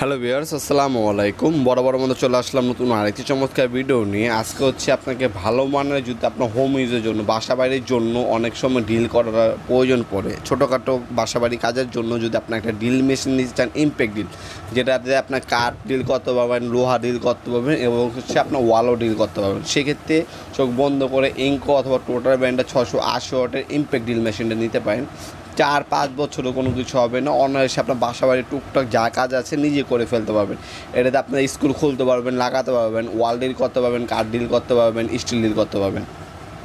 Hello viewers আসসালামু আলাইকুম। বড় বড় মতো চলে আসলাম নতুন আরেকটি চমৎকার ভিডিও নিয়ে। আজকে হচ্ছে আপনাকে ভালো মানের যদি আপনার হোম ইউজের জন্য বাসা বাড়ির জন্য অনেক সময় ডিল করার প্রয়োজন পড়ে। ছোটোখাটো বাসা বাড়ি কাজের জন্য যদি আপনি একটা ডিল মেশিন নিতে চান ইম্প্যাক্ট ডিল যেটাতে আপনার কাঠ ডিল করতে পারবেন, লোহা ডিল করতে পারবেন এবং হচ্ছে আপনার ওয়ালও ডিল করতে পারবেন। সেক্ষেত্রে চোখ বন্ধ করে ইঙ্কো অথবা টোটাল ব্র্যান্ডের ছশো আশি ওয়াটের ইম্প্যাক্ট ডিল মেশিনটা নিতে পারেন। চার পাঁচ বছরও কোনো কিছু হবে না। অনায়াসে আপনার বাসা বাড়ি টুকটাক যা কাজ আছে নিজে করে ফেলতে পারবেন। এটাতে আপনার স্কুল খুলতে পারবেন, লাগাতে পারবেন, ওয়াল ডিল করতে পারবেন, কাঠ ডিল করতে পারবেন, স্টিল ডিল করতে পারবেন।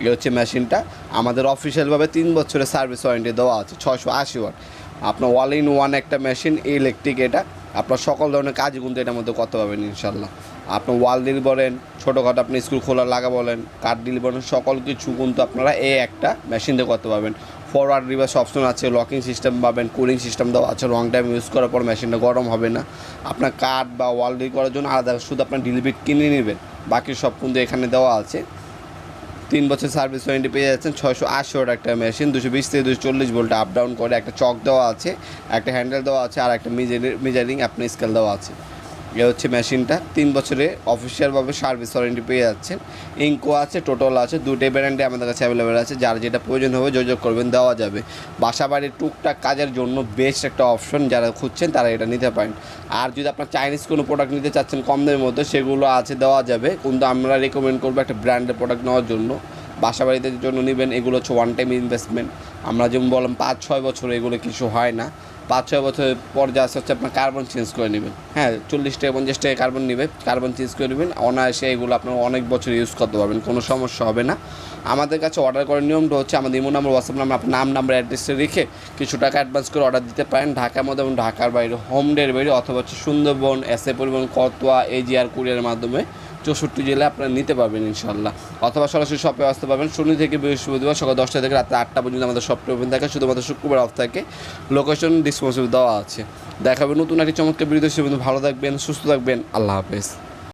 এই হচ্ছে মেশিনটা। আমাদের অফিসিয়ালভাবে তিন বছরের সার্ভিস ওয়ারেন্টি দেওয়া আছে ছশো আশি ওয়াট। আপনার ওয়াল ইন ওয়ান একটা মেশিন, ইলেকট্রিক এটা। আপনার সকল ধরনের কাজ কিন্তু এটার মধ্যে করতে পারবেন ইনশাল্লাহ আপনার ওয়াল ডিল বলেন, ছোটোখাটো আপনি স্কুল খোলা লাগা বলেন কাঠ ডিল বলেন, সকল কিছু কিন্তু আপনারা এই একটা মেশিন দিয়ে করতে পারবেন। ফরওয়ার্ড রিভার্স অপশন আছে লকিং সিস্টেম পাবেন কুলিং সিস্টেম দেওয়া আছে লং টাইম ইউজ করার পর মেশিনটা গরম হবে না। আপনার কাঠ বা ওয়াল ডিল করার জন্য আলাদা শুধু আপনার ডিলিবিট কিনে নেবেন, বাকি সব কিন্তু এখানে দেওয়া আছে। তিন বছর সার্ভিস ওয়ারেন্টি পেয়ে যাচ্ছেন। ছয়শো আশি ওয়াট একটা মেশিন, দুশো বিশ থেকে দুশো চল্লিশ ভোল্ট আপ ডাউন করে একটা চক দেওয়া আছে, একটা হ্যান্ডেল দেওয়া আছে, আর একটা মিজারিং আপনার স্কেল দেওয়া আছে। এ হচ্ছে মেশিনটা তিন বছরে অফিসিয়ালভাবে সার্ভিস ওয়ারেন্টি পেয়ে যাচ্ছেন। ইঙ্কো আছে টোটাল আছে দুটোই ব্র্যান্ডে আমাদের কাছে অ্যাভেলেবেল আছে। যার যেটা প্রয়োজন হবে যোগাযোগ করবেন, দেওয়া যাবে। বাসা বাড়ির টুকটাক কাজের জন্য বেস্ট একটা অপশন যারা খুঁজছেন, তারা এটা নিতে পারেন। আর যদি আপনার চাইনিজ কোনো প্রোডাক্ট নিতে চাচ্ছেন কম দামের মধ্যে, সেগুলো আছে, দেওয়া যাবে। কিন্তু আমরা রেকমেন্ড করব একটা ব্র্যান্ডের প্রোডাক্ট নেওয়ার জন্য। বাসা বাড়িতে জন্য নেবেন, এগুলো হচ্ছে ওয়ান টাইম ইনভেস্টমেন্ট আমরা যেমন বললাম, পাঁচ, ছয় বছর এগুলো কিছু হয় না। পাঁচ, ছয় বছর পর যা আছে হচ্ছে আপনার কার্বন চেঞ্জ করে নেবেন। হ্যাঁ চল্লিশ টাকা, পঞ্চাশ টাকা কার্বন নেবে কার্বন চেঞ্জ করে নেবেন। অনায়াসে এগুলো আপনার অনেক বছর ইউজ করতে পারবেন, কোনো সমস্যা হবে না। আমাদের কাছে অর্ডার করার নিয়মটা হচ্ছে আমাদের ইমো নাম্বার হোয়াটসঅ্যাপ নাম্বার, আপনার নাম নাম্বার অ্যাড্রেসে রেখে কিছু টাকা অ্যাডভান্স করে অর্ডার দিতে পারেন ঢাকার মধ্যে এবং ঢাকার বাইরে হোম ডেলিভারি অথবা হচ্ছে সুন্দরবন এসএ পরিবহন, কতোয়া এজিআর কুরিয়ারের মাধ্যমে চৌষট্টি জেলায় আপনারা নিতে পারবেন ইনশাল্লাহ অথবা সরাসরি শপে আসতে পারবেন। শনি থেকে বৃহস্পতিবার সকাল দশটা থেকে রাত্রে আটটা পর্যন্ত আমাদের শপটি ওপেন থাকে। শুধুমাত্র শুক্রবার অফ থাকে। লোকেশন ডিসপোজিভ দেওয়া আছে। দেখাবে নতুন একটি চমৎকার বিরোধী ভালো থাকবেন, সুস্থ থাকবেন। আল্লাহ হাফেজ।